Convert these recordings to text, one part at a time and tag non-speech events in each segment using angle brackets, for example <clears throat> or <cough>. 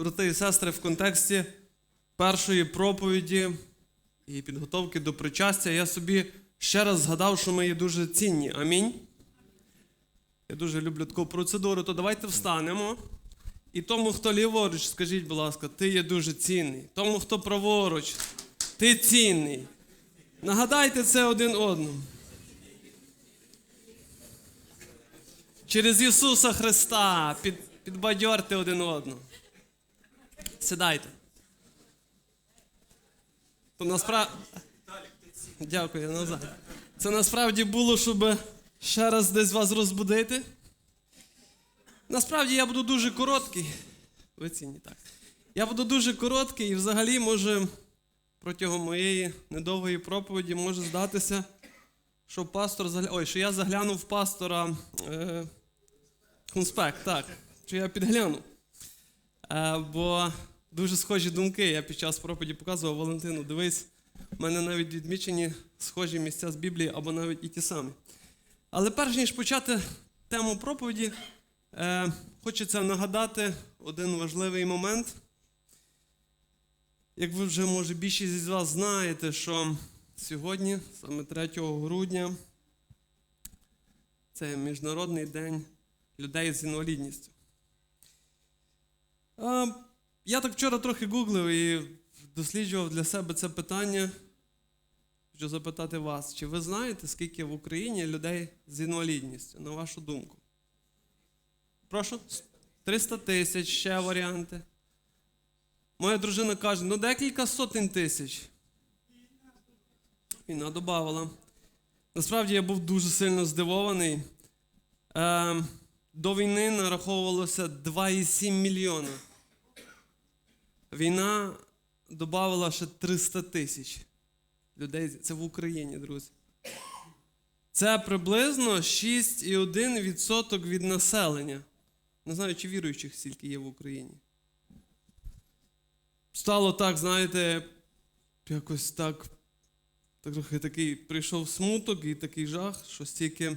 брати і сестри, в контексті першої проповіді і підготовки до причастя, я собі ще раз згадав, що ми є дуже цінні. Амінь. Я дуже люблю таку процедуру, то давайте встанемо. І тому, хто ліворуч, скажіть, будь ласка, ти є дуже цінний. Тому, хто праворуч, ти цінний. Нагадайте це один одному. Через Ісуса Христа під, підбадьорте один одного. Сідайте. То насправді. Дякую, назад. Це насправді було, щоб ще раз десь вас розбудити. Насправді я буду дуже короткий. Ви цінні так. Я буду дуже короткий і взагалі може протягом моєї недовгої проповіді може здатися, що пастор загля... Ой, що я заглянув пастора е... конспект, так. Що я підглянув. Е, бо дуже схожі думки. Я під час проповіді показував Валентину. Дивись, в мене навіть відмічені схожі місця з Біблії або навіть і ті самі. Але перш ніж почати тему проповіді, е, хочеться нагадати один важливий момент. Як ви вже, може, більшість із вас знаєте, що сьогодні, саме 3 грудня, це Міжнародний день людей з інвалідністю. Я так вчора трохи гуглив і досліджував для себе це питання. Хочу запитати вас, чи ви знаєте, скільки в Україні людей з інвалідністю, на вашу думку? Прошу? 300 тисяч, ще варіанти. Моя дружина каже, ну декілька сотень тисяч. Війна додавала. Насправді я був дуже сильно здивований. Е, до війни нараховувалося 2,7 мільйона. Війна додавала ще 300 тисяч людей. Це в Україні, друзі. Це приблизно 6,1% від населення. Не знаю, чи віруючих стільки є в Україні. Стало так, знаєте, якось так, трохи такий прийшов смуток і такий жах, що стільки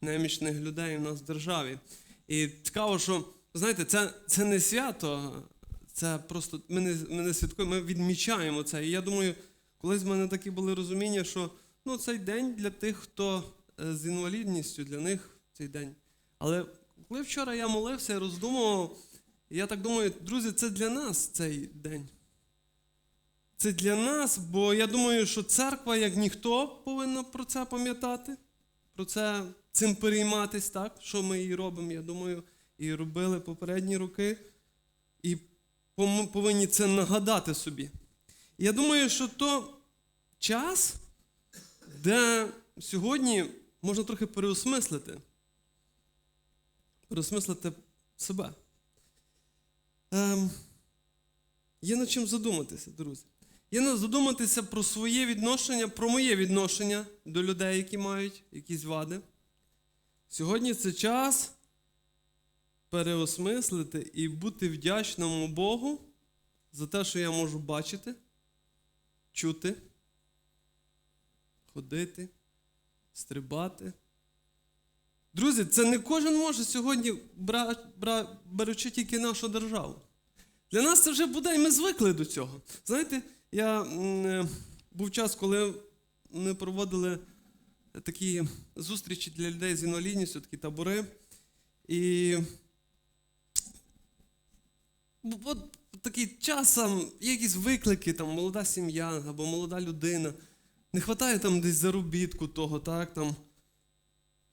немічних людей у нас в державі. І цікаво, що, знаєте, це, це не свято, це просто ми не, ми не святкуємо, ми відмічаємо це. І я думаю, колись в мене такі були розуміння, що ну, цей день для тих, хто е, з інвалідністю, для них цей день. Але коли вчора я молився і роздумував, я так думаю, друзі, це для нас цей день. Це для нас, бо я думаю, що церква, як ніхто, повинна про це пам'ятати, про це цим перейматись, так? Що ми і робимо, я думаю, і робили попередні роки. Повинні це нагадати собі. Я думаю, що то час, де сьогодні можна трохи переосмислити. Переосмислити себе. Ем, є над чим задуматися, друзі. Є над задуматися про своє відношення, про моє відношення до людей, які мають якісь вади. Сьогодні це час переосмислити і бути вдячному Богу за те, що я можу бачити, чути, ходити, стрибати. Друзі, це не кожен може сьогодні, бра, бра, беручи тільки нашу державу. Для нас це вже буде, і ми звикли до цього. Знаєте, я м, е, був час, коли ми проводили такі зустрічі для людей з інвалідністю, такі табори. І от такий час там, є якісь виклики, там, молода сім'я або молода людина. Не вистачає там десь заробітку того, так, там.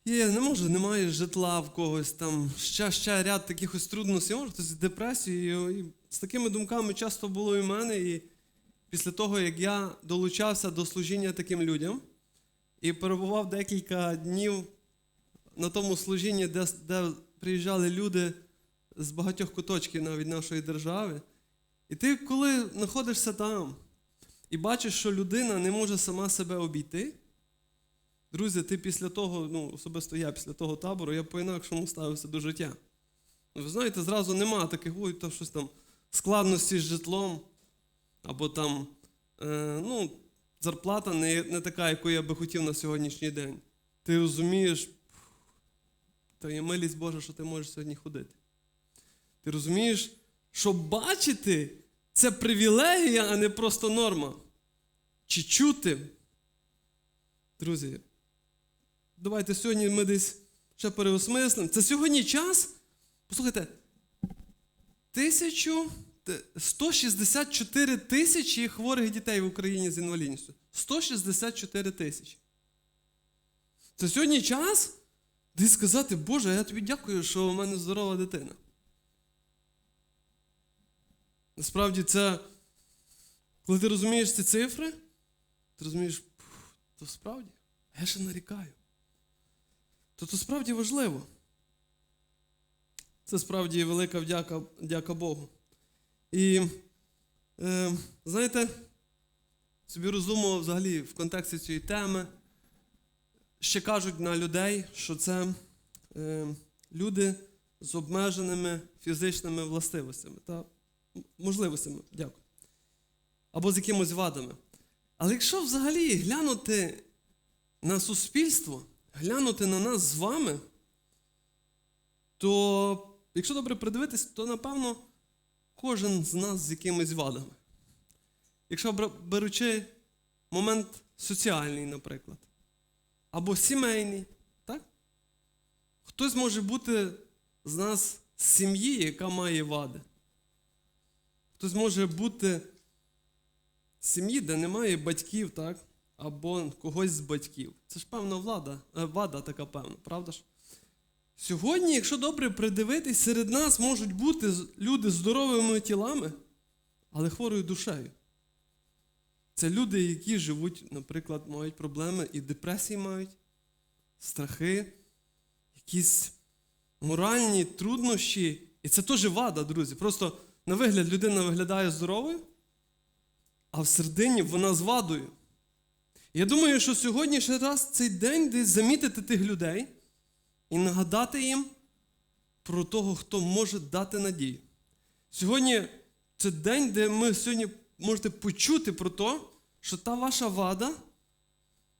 Є, не може, немає житла в когось, там ще, ще ряд таких ось трудностей, може хтось з депресією. І з такими думками часто було і в мене. І після того, як я долучався до служіння таким людям і перебував декілька днів на тому служінні, де, де приїжджали люди з багатьох куточків навіть нашої держави. І ти, коли знаходишся там і бачиш, що людина не може сама себе обійти. Друзі, ти після того, ну, особисто я після того табору, я по-інакшому ставився до життя. Ви знаєте, зразу нема таких, ой, там щось там складності з житлом, або там, е, ну, зарплата не, не така, яку я би хотів на сьогоднішній день. Ти розумієш, та є милість Божа, що ти можеш сьогодні ходити. Ти розумієш, що бачити це привілегія, а не просто норма. Чи чути? Друзі, давайте сьогодні ми десь ще переосмислимо. Це сьогодні час. Послухайте, 164 тисячі хворих дітей в Україні з інвалідністю. 164 тисячі. Це сьогодні час десь сказати, Боже, я тобі дякую, що у мене здорова дитина. Насправді це, коли ти розумієш ці цифри, ти розумієш, то справді, я ще нарікаю. То то справді важливо. Це справді велика вдяка, дяка Богу. І е, знаєте, собі розумово взагалі в контексті цієї теми ще кажуть на людей, що це е, люди з обмеженими фізичними властивостями та можливостями, дякую. Або з якимось вадами. Але якщо взагалі глянути на суспільство, глянути на нас з вами, то, якщо добре придивитись, то напевно кожен з нас з якимись вадами. Якщо беручи момент соціальний, наприклад, або сімейний, так? Хтось може бути з нас з сім'ї, яка має вади. Хтось може бути з сім'ї, де немає батьків, так? Або когось з батьків. Це ж певна влада, е, вада така певна, правда ж? Сьогодні, якщо добре придивитись, серед нас можуть бути люди здоровими тілами, але хворою душею. Це люди, які живуть, наприклад, мають проблеми і депресії мають, страхи, якісь моральні труднощі. І це теж вада, друзі. Просто на вигляд людина виглядає здоровою, а всередині вона з вадою. Я думаю, що сьогодні ще раз цей день десь замітити тих людей і нагадати їм про того, хто може дати надію. Сьогодні це день, де ми сьогодні можете почути про те, що та ваша вада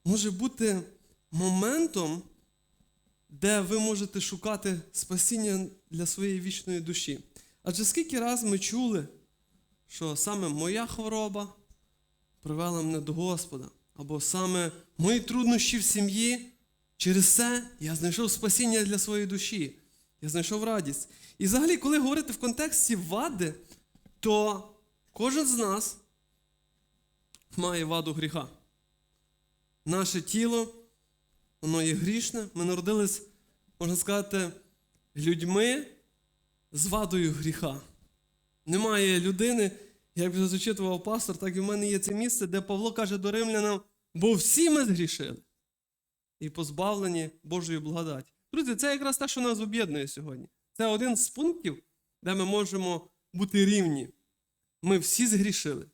може бути моментом, де ви можете шукати спасіння для своєї вічної душі. Адже скільки раз ми чули, що саме моя хвороба привела мене до Господа, або саме мої труднощі в сім'ї, через це я знайшов спасіння для своєї душі, я знайшов радість. І взагалі, коли говорити в контексті вади, то кожен з нас має ваду гріха. Наше тіло, воно є грішне. Ми народились, можна сказати, людьми з вадою гріха. Немає людини, як вже зачитував пастор, так і в мене є це місце, де Павло каже до римлянам, бо всі ми згрішили і позбавлені Божої благодаті. Друзі, це якраз те, що нас об'єднує сьогодні. Це один з пунктів, де ми можемо бути рівні. Ми всі згрішили,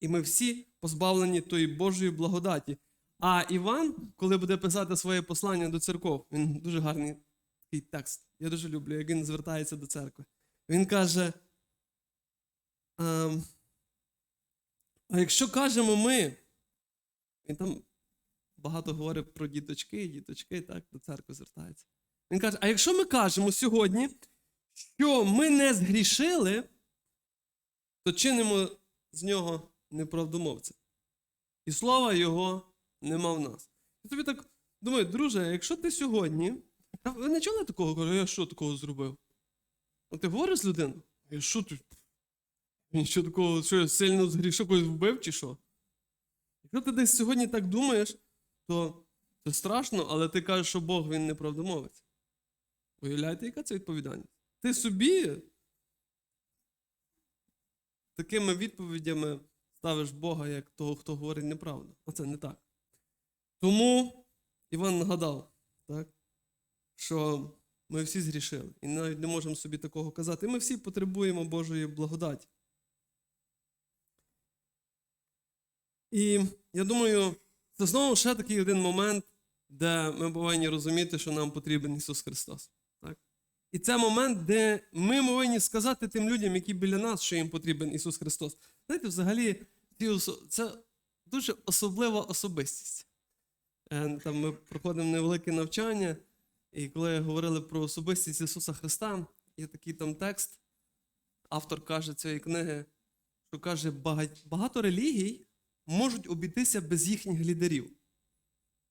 і ми всі позбавлені тої Божої благодаті. А Іван, коли буде писати своє послання до церков, він дуже гарний такий текст. Я дуже люблю, як він звертається до церкви. Він каже: ем, а якщо кажемо ми, він там багато говорить про діточки, діточки, так, до церкви звертається. Він каже: а якщо ми кажемо сьогодні, що ми не згрішили, то чинимо з нього неправдомовця. І слова його нема в нас. Я тобі так думаю, друже, якщо ти сьогодні. А ви не чули такого? Кажу, я що такого зробив? От ти говориш з людиною? Я що ти? Він що такого, що я сильно згрішив, когось вбив чи що? Якщо ти десь сьогодні так думаєш, то це страшно, але ти кажеш, що Бог він неправдомовець. Уявляєте, яка це відповідальність? Ти собі такими відповідями ставиш Бога як того, хто говорить неправду. А це не так. Тому Іван нагадав, так, що ми всі згрішили. І навіть не можемо собі такого казати. Ми всі потребуємо Божої благодаті. І я думаю, це знову ще такий один момент, де ми повинні розуміти, що нам потрібен Ісус Христос. Так? І це момент, де ми повинні сказати тим людям, які біля нас, що їм потрібен Ісус Христос. Знаєте, взагалі, це дуже особлива особистість. Е, Там ми проходимо невелике навчання, і коли говорили про особистість Ісуса Христа, є такий там текст автор каже цієї книги, що каже, багато релігій можуть обійтися без їхніх лідерів.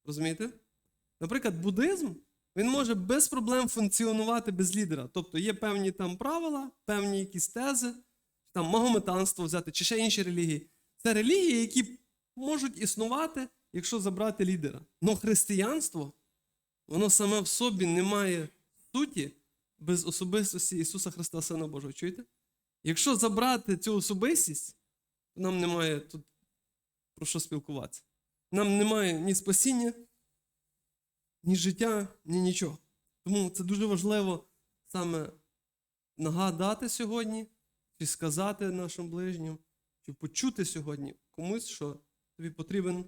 Розумієте? Наприклад, буддизм він може без проблем функціонувати без лідера. Тобто є певні там правила, певні якісь тези, там магометанство взяти, чи ще інші релігії. Це релігії, які можуть існувати, якщо забрати лідера. Но християнство, воно саме в собі не має суті без особистості Ісуса Христа, Сина Божого. Чуєте? Якщо забрати цю особистість, то нам немає тут про що спілкуватися. Нам немає ні спасіння, ні життя, ні нічого. Тому це дуже важливо саме нагадати сьогодні, чи сказати нашим ближнім, чи почути сьогодні комусь, що тобі потрібен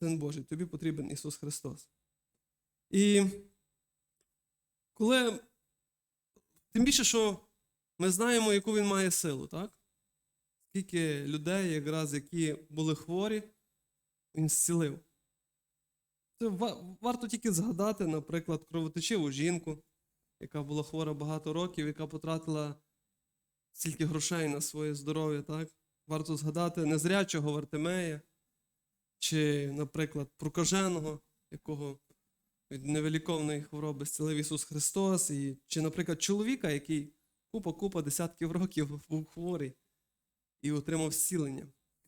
Син Божий, тобі потрібен Ісус Христос. І коли, тим більше, що ми знаємо, яку Він має силу, так? Скільки людей, якраз, які були хворі, Він зцілив. Це варто тільки згадати, наприклад, кровоточиву жінку, яка була хвора багато років, яка потратила стільки грошей на своє здоров'я, так? Варто згадати незрячого Вартимея, чи, наприклад, прокаженого, якого від невеликовної хвороби зцілив Ісус Христос, і, чи, наприклад, чоловіка, який купа-купа десятків років був хворий і отримав зцілення.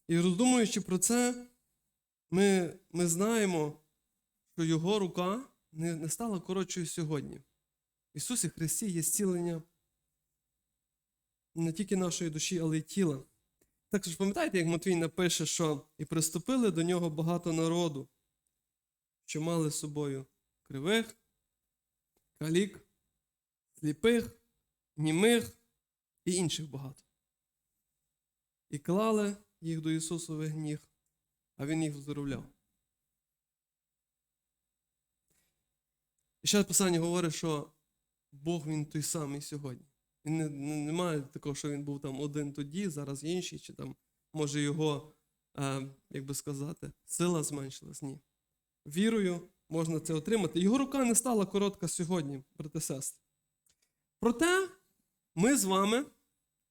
І роздумуючи про це, ми, ми знаємо, що його рука не, не стала коротшою сьогодні. В Ісусі Христі є зцілення не тільки нашої душі, але й тіла. Також пам'ятаєте, як Матвій напише, що і приступили до нього багато народу, що мали з собою кривих, калік, сліпих, німих і інших багато. І клали їх до Ісусових ніг, а Він їх вздоровляв. І ще Писання говорить, що Бог він той самий сьогодні. Він не, не, немає такого, що він був там один тоді, зараз інший, чи там, може, його, е, як би сказати, сила зменшилась. Ні. Вірою можна це отримати. Його рука не стала коротка сьогодні, брати сестри. Проте ми з вами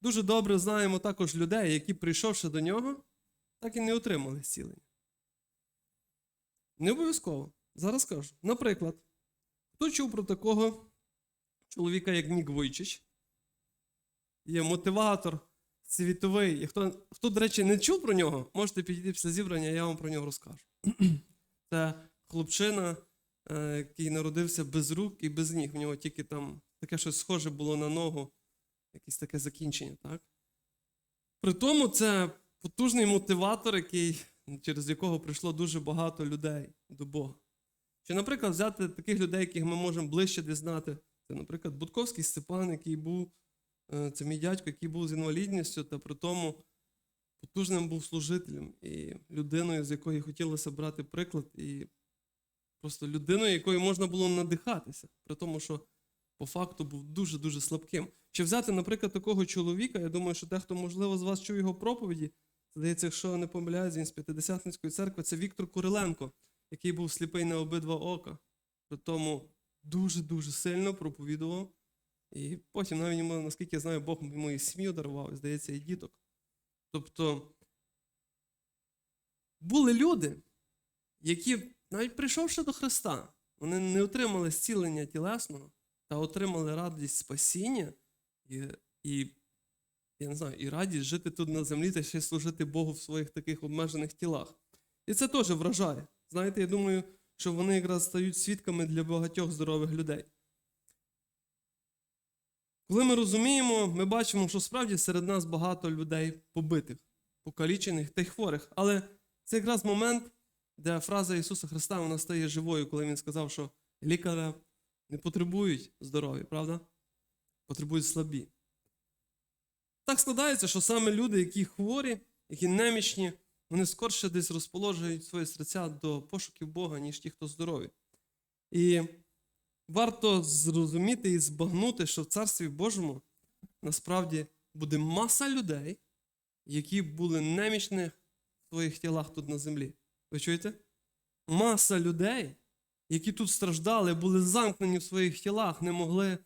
дуже добре знаємо також людей, які, прийшовши до нього, так і не отримали зцілення. Не обов'язково. Зараз скажу. Наприклад, хто чув про такого чоловіка, як Нік Войчич? Є мотиватор світовий. І хто, хто, до речі, не чув про нього, можете підійти після зібрання, я вам про нього розкажу. <clears throat> Це хлопчина, е, який народився без рук і без ніг. В нього тільки там таке щось схоже було на ногу, якесь таке закінчення. так? При тому це потужний мотиватор, який, через якого прийшло дуже багато людей до Бога. Чи, наприклад, взяти таких людей, яких ми можемо ближче дізнати, це, наприклад, Будковський Степан, який був, е, це мій дядько, який був з інвалідністю, та при тому потужним був служителем і людиною, з якої хотілося брати приклад, і просто людиною, якою можна було надихатися, при тому, що по факту був дуже-дуже слабким. Чи взяти, наприклад, такого чоловіка, я думаю, що дехто, можливо, з вас чув його проповіді, здається, якщо не помиляюсь, він з П'ятидесятницької церкви, це Віктор Куриленко, який був сліпий на обидва ока. При тому дуже-дуже сильно проповідував. І потім, навіть наскільки я знаю, Бог йому і сім'ю дарував, здається, і діток. Тобто були люди, які, навіть прийшовши до Христа, вони не отримали зцілення тілесного, та отримали радість спасіння і, і, я не знаю, і радість жити тут на землі та ще служити Богу в своїх таких обмежених тілах. І це теж вражає. Знаєте, я думаю, що вони якраз стають свідками для багатьох здорових людей. Коли ми розуміємо, ми бачимо, що справді серед нас багато людей побитих, покалічених та й хворих. Але це якраз момент, де фраза Ісуса Христа вона стає живою, коли Він сказав, що лікаря не потребують здоров'я, правда? Потребують слабі. Так складається, що саме люди, які хворі, які немічні, вони скорше десь розположують свої серця до пошуків Бога, ніж ті, хто здорові. І варто зрозуміти і збагнути, що в Царстві Божому насправді буде маса людей, які були немічні в своїх тілах тут на землі. Ви чуєте? Маса людей, які тут страждали, були замкнені в своїх тілах, не могли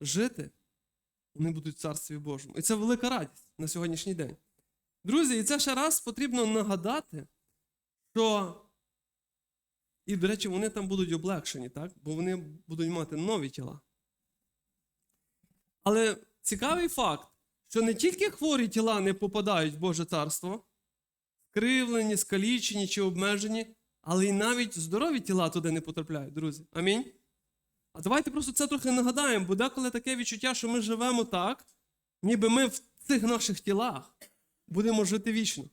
жити. вони будуть в Царстві Божому. І це велика радість на сьогоднішній день. Друзі, і це ще раз потрібно нагадати, що. І, до речі, вони там будуть облегшені, так? бо вони будуть мати нові тіла. Але цікавий факт, що не тільки хворі тіла не попадають в Боже царство, скривлені, скалічені чи обмежені, але й навіть здорові тіла туди не потрапляють, друзі. Амінь. А давайте просто це трохи нагадаємо, бо деколи таке відчуття, що ми живемо так, ніби ми в цих наших тілах будемо жити вічно.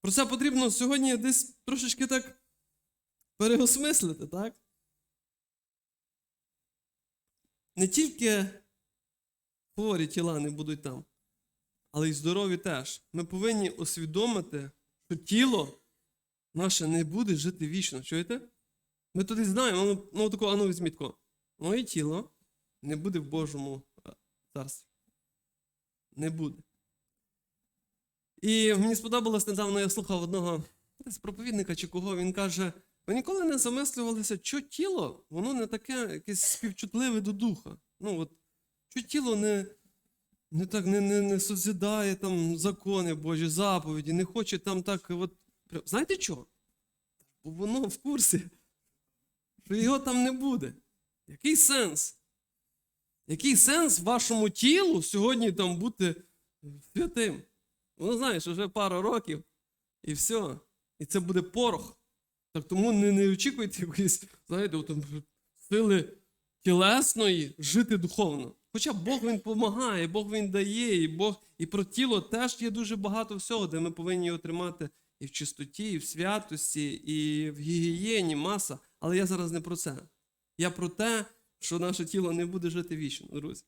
Про це потрібно сьогодні десь трошечки так переосмислити, так? Не тільки хворі тіла не будуть там, але й здорові теж. Ми повинні усвідомити, що тіло наше не буде жити вічно. Чуєте? Ми туди знаємо, ну, ну тако, ану візьміть тако. Моє тіло не буде в Божому е, царстві. Не буде. І мені сподобалось недавно, я слухав одного десь проповідника чи кого, він каже: ви ніколи не замислювалися, що тіло, воно не таке якесь співчутливе до духа. Ну, от, що тіло не, не так не, не, не созідає там закони Божі, заповіді, не хоче там так. От, знаєте що? Бо воно в курсі, що його там не буде. Який сенс? Який сенс вашому тілу сьогодні там бути святим? Воно знаєш, вже пару років, і все. І це буде порох. Так тому не, не очікуйте якоїсь, знаєте, от сили тілесної жити духовно. Хоча Бог він допомагає, Бог він дає, і Бог і про тіло теж є дуже багато всього, де ми повинні його тримати і в чистоті, і в святості, і в гігієні, маса. Але я зараз не про це. Я про те, що наше тіло не буде жити вічно, друзі.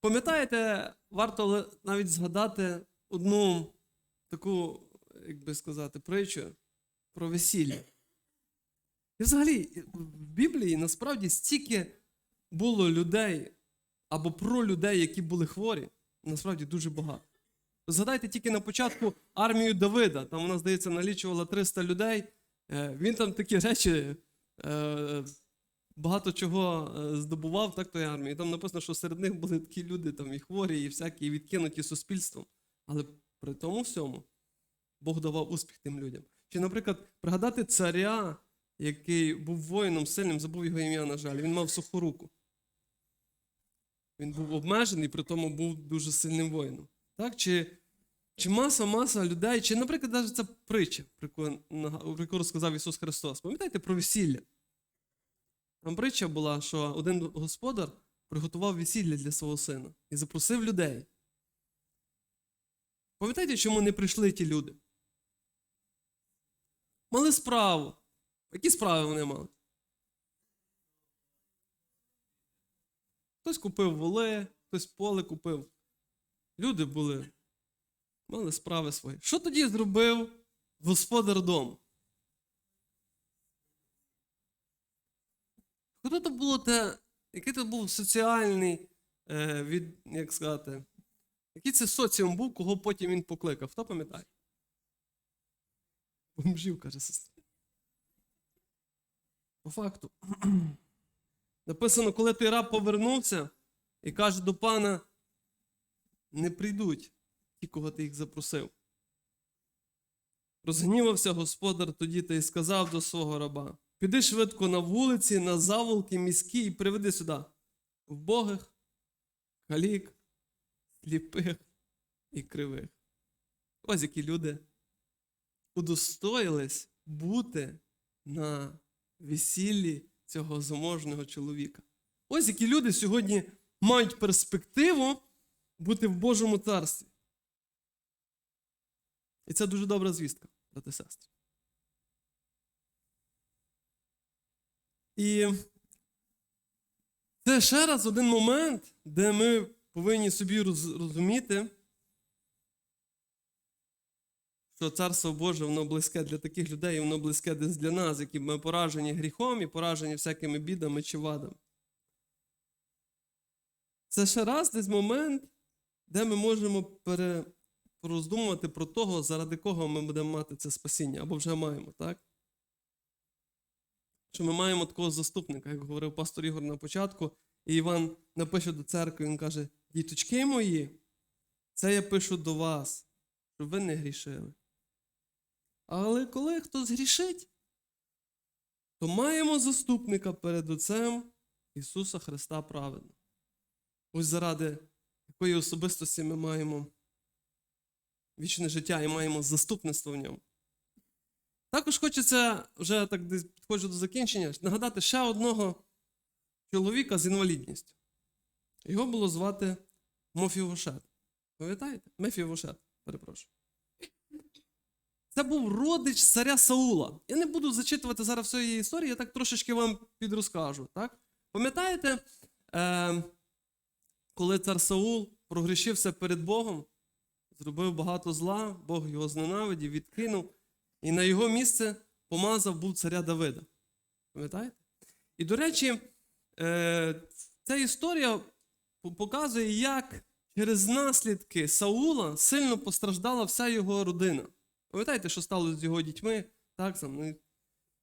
Пам'ятаєте, варто навіть згадати одну таку, як би сказати, притчу про весілля. І взагалі, в Біблії насправді стільки було людей або про людей, які були хворі, насправді дуже багато. Згадайте тільки на початку армію Давида, там вона, здається, налічувала 300 людей. Е, Він там такі речі е, багато чого е, здобував так тої армії. Там написано, що серед них були такі люди, там і хворі, і всякі, і відкинуті суспільством. Але при тому всьому Бог давав успіх тим людям. Чи, наприклад, пригадати царя, який був воїном сильним, забув його ім'я, на жаль, він мав суху руку. Він був обмежений, при тому був дуже сильним воїном. Так? Чи, чи маса-маса людей, чи, наприклад, навіть ця притча, про яку, розказав Ісус Христос. Пам'ятаєте про весілля? Там притча була, що один господар приготував весілля для свого сина і запросив людей. Пам'ятаєте, чому не прийшли ті люди? Мали справу. Які справи вони мали? Хтось купив воли, хтось поле купив. Люди були, мали справи свої. Що тоді зробив господар дому? Куди то було те, який то був соціальний, е, від, як сказати, який це соціум був, кого потім він покликав? Хто пам'ятає? Бомжів, каже сестра. По факту. <clears throat> Написано, коли той раб повернувся і каже до пана: не прийдуть ті, кого ти їх запросив. Розгнівався господар тоді та й сказав до свого раба: Піди швидко на вулиці, на заволки міські і приведи сюди вбогих, калік, сліпих і кривих. Ось які люди удостоїлись бути на весіллі цього заможного чоловіка. Ось які люди сьогодні мають перспективу бути в Божому царстві. І це дуже добра звістка, брати сестри. І це ще раз один момент, де ми повинні собі розуміти, що Царство Боже, воно близьке для таких людей, і воно близьке десь для нас, які ми поражені гріхом і поражені всякими бідами чи вадами. Це ще раз десь момент, де ми можемо пере, пороздумувати про того, заради кого ми будемо мати це спасіння, або вже маємо, так? що ми маємо такого заступника, як говорив пастор Ігор на початку, і Іван напише до церкви, він каже: діточки мої, це я пишу до вас, щоб ви не грішили. Але коли хтось грішить, то маємо заступника перед Отцем Ісуса Христа праведно. Ось заради якої особистості ми маємо вічне життя і маємо заступництво в ньому. Також хочеться, вже так підходжу до закінчення, нагадати ще одного чоловіка з інвалідністю. Його було звати Мофівошет. Пам'ятаєте? Мефівошет, перепрошую. Це був родич царя Саула. Я не буду зачитувати зараз всієї історії, я так трошечки вам підрозкажу. Так? Пам'ятаєте, е, коли цар Саул прогрішився перед Богом, зробив багато зла, Бог його зненавидів, відкинув, і на його місце помазав був царя Давида. Пам'ятаєте? І, до речі, е, ця історія показує, як через наслідки Саула сильно постраждала вся його родина. Пам'ятаєте, що сталося з його дітьми, так,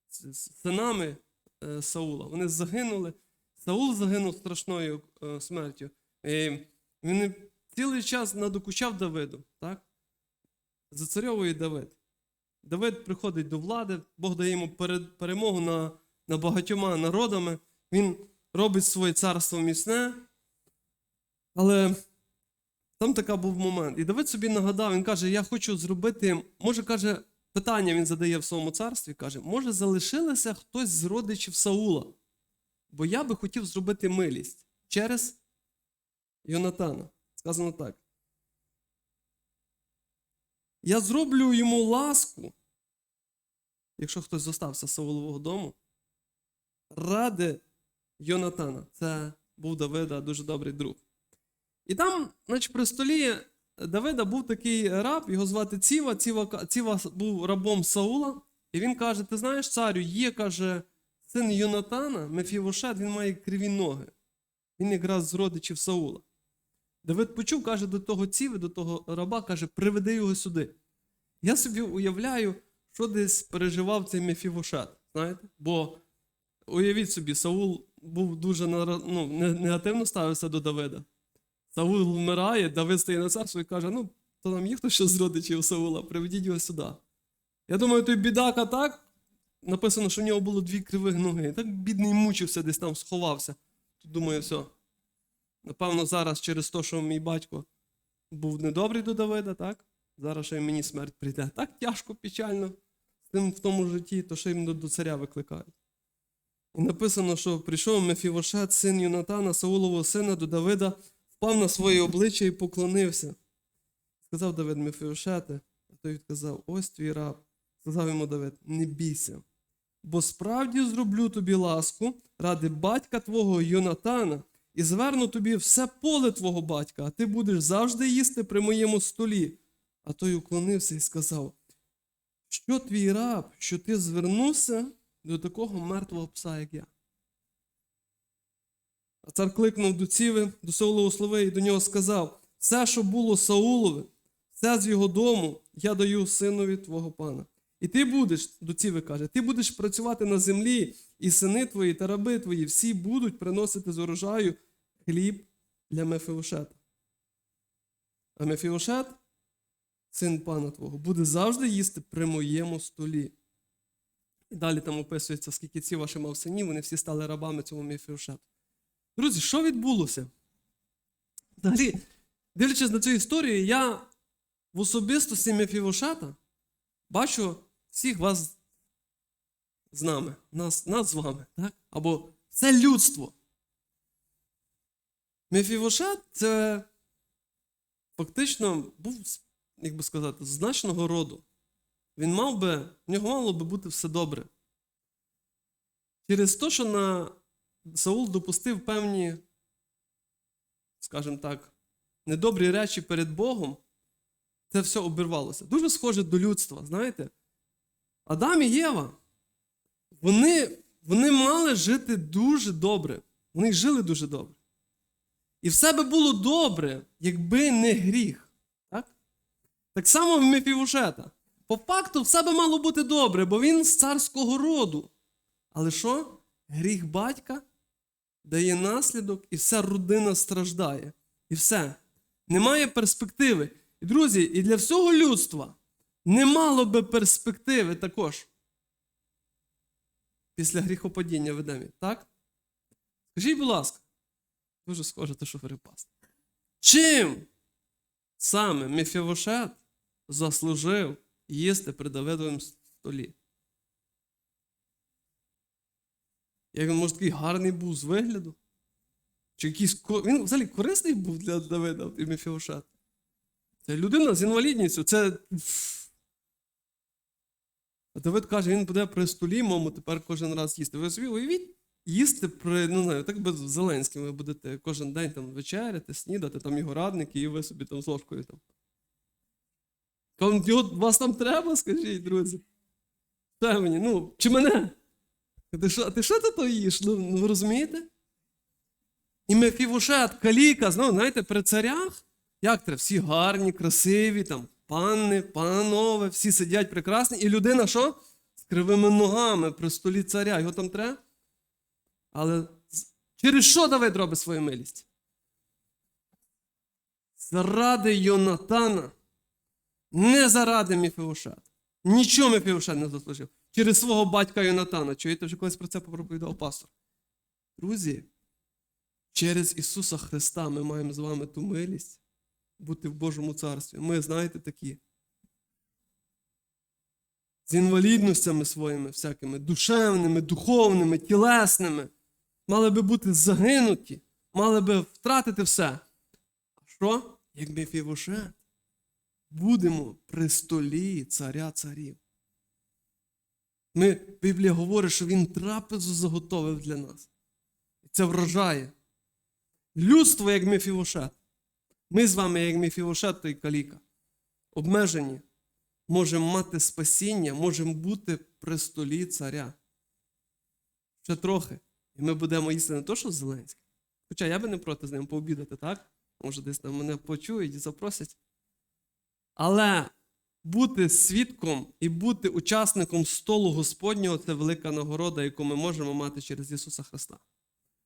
з синами е, Саула? Вони загинули. Саул загинув страшною е, смертю. І він цілий час надокучав Давиду, так? Зацарьовує Давид. Давид приходить до влади, Бог дає йому перемогу на, на багатьома народами. Він робить своє царство міцне. Але там така був момент. І Давид собі нагадав, він каже: Я хочу зробити, може, каже, питання він задає в своєму царстві, каже, може, залишилося хтось з родичів Саула, бо я би хотів зробити милість через Йонатана. Сказано так. Я зроблю йому ласку, якщо хтось зостався з Саулового дому, ради Йонатана. Це був Давида дуже добрий друг. І там, значить, при столі Давида був такий раб, його звати Ціва. Ціва, Ціва був рабом Саула. І він каже: Ти знаєш, царю, є, каже, син Йонатана, Мефівошет, він має криві ноги. Він якраз з родичів Саула. Давид почув, каже до того ціви, до того раба, каже, приведи його сюди. Я собі уявляю, що десь переживав цей Мефівошет. Знаєте? Бо уявіть собі, Саул був дуже ну, негативно ставився до Давида. Саул вмирає, Давид стає на царство і каже: ну, то нам є хто ще з родичів Саула, приведіть його сюди. Я думаю, той бідака так. Написано, що в нього було дві кривих ноги. Так бідний мучився, десь там сховався. Тут думаю, все. Напевно, зараз через те, що мій батько був недобрий до Давида, так? Зараз ще й мені смерть прийде. Так тяжко, печально з тим в тому житті, то ще до, до царя викликають. І написано, що прийшов Мефівошет, син Юнатана, Саулового сина до Давида, впав на своє обличчя і поклонився. Сказав Давид Мефівошете, а той відказав: ось твій раб. Сказав йому Давид: не бійся, бо справді зроблю тобі ласку ради батька твого Йонатана, і зверну тобі все поле твого батька, а ти будеш завжди їсти при моєму столі. А той уклонився і сказав: Що твій раб, що ти звернувся до такого мертвого пса, як я? А цар кликнув до ціви, до Саулового слови, і до нього сказав: все, що було Саулове, все з його дому я даю синові твого пана. І ти будеш, до ціви каже, ти будеш працювати на землі, і сини твої та раби твої всі будуть приносити з урожаю хліб для Мефіошета. А Мефіошет, син пана твого, буде завжди їсти при моєму столі. І далі там описується, скільки ці ваші мав синів, вони всі стали рабами цього Мефіошету. Друзі, що відбулося? Взагалі, дивлячись на цю історію, я в особистості Мефівошета бачу всіх вас з нами, нас, нас з вами, так? Або це людство. Мефівошет це фактично був, як би сказати, з значного роду. Він мав би, в нього мало би бути все добре. Через те, що на Саул допустив певні, скажімо так, недобрі речі перед Богом, це все обірвалося. Дуже схоже до людства, знаєте? Адам і Єва, вони, вони мали жити дуже добре. Вони жили дуже добре. І все би було добре, якби не гріх. Так, так само в Мефівушета. По факту все би мало бути добре, бо він з царського роду. Але що? Гріх батька дає наслідок, і вся родина страждає. І все. Немає перспективи. І, друзі, і для всього людства не мало би перспективи також. Після гріхопадіння в Едемі, так? Скажіть, будь ласка, дуже схоже, те, що перепас. Чим саме Мефівошет заслужив їсти при Давидовому столі? Як він, може, такий гарний був з вигляду? Чи якийсь він взагалі корисний був для Давида і Мефівошет? Це людина з інвалідністю. Це. А Давид каже, він буде при столі, мому тепер кожен раз їсти. Ви собі уявіть, їсти при, ну, знаю, так би з Зеленським ви будете кожен день там вечеряти, снідати, там його радники, і ви собі там з ложкою там. Вам його- вас там треба, скажіть, друзі. Що мені? Ну, чи мене? Ти що, ти що ти то їш? Ну, ви розумієте? І Мефівушет, каліка, знову, знаєте, при царях, як треба, всі гарні, красиві, там, панни, панове, всі сидять прекрасні, і людина що? З кривими ногами при столі царя. Його там треба? Але через що Давид робить свою милість? Заради Йонатана, не заради Мефівушет. Нічого Мефівушет не заслужив. Через свого батька Йонатана. Чуєте, вже колись про це попроповідав пастор. Друзі, через Ісуса Христа ми маємо з вами ту милість бути в Божому царстві. Ми, знаєте, такі. З інвалідностями своїми всякими, душевними, духовними, тілесними. Мали би бути загинуті, мали би втратити все. А що? Як Мефівошет? Будемо при столі царя царів. Ми, Біблія говорить, що він трапезу заготовив для нас. І це вражає. Людство, як Мефівошет. Ми з вами, як Мефівошет, той каліка, обмежені, можемо мати спасіння, можемо бути при столі царя. Ще трохи. І ми будемо їсти не то, що Зеленський. Хоча я би не проти з ним пообідати, так? Може, десь там мене почують і запросять. Але бути свідком і бути учасником столу Господнього це велика нагорода, яку ми можемо мати через Ісуса Христа.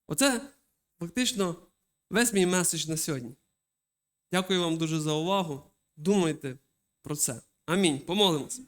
Оце фактично весь мій меседж на сьогодні. Дякую вам дуже за увагу. Думайте про це. Амінь. Помолимось.